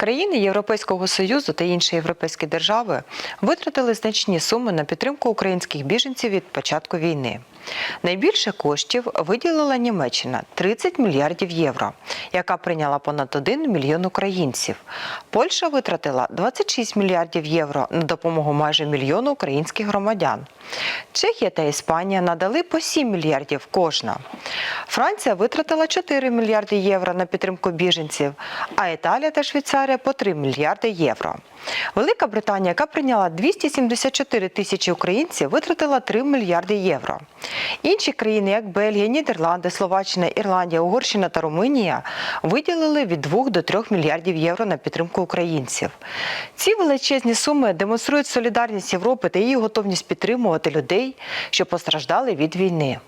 Країни Європейського Союзу та інші європейські держави витратили значні суми на підтримку українських біженців від початку війни. Найбільше коштів виділила Німеччина 30 мільярдів євро, яка прийняла понад 1 мільйон українців. Польща витратила 26 мільярдів євро на допомогу майже мільйону українських громадян. Чехія та Іспанія надали по 7 мільярдів кожна. Франція витратила 4 мільярди євро на підтримку біженців, а Італія та Швейцарія по 3 мільярди євро. Велика Британія, яка прийняла 274 тисячі українців, витратила 3 мільярди євро. Інші країни, як Бельгія, Нідерланди, Словаччина, Ірландія, Угорщина та Румунія, виділили від 2 до 3 мільярдів євро на підтримку українців. Ці величезні суми демонструють солідарність Європи та її готовність підтримувати людей, що постраждали від війни.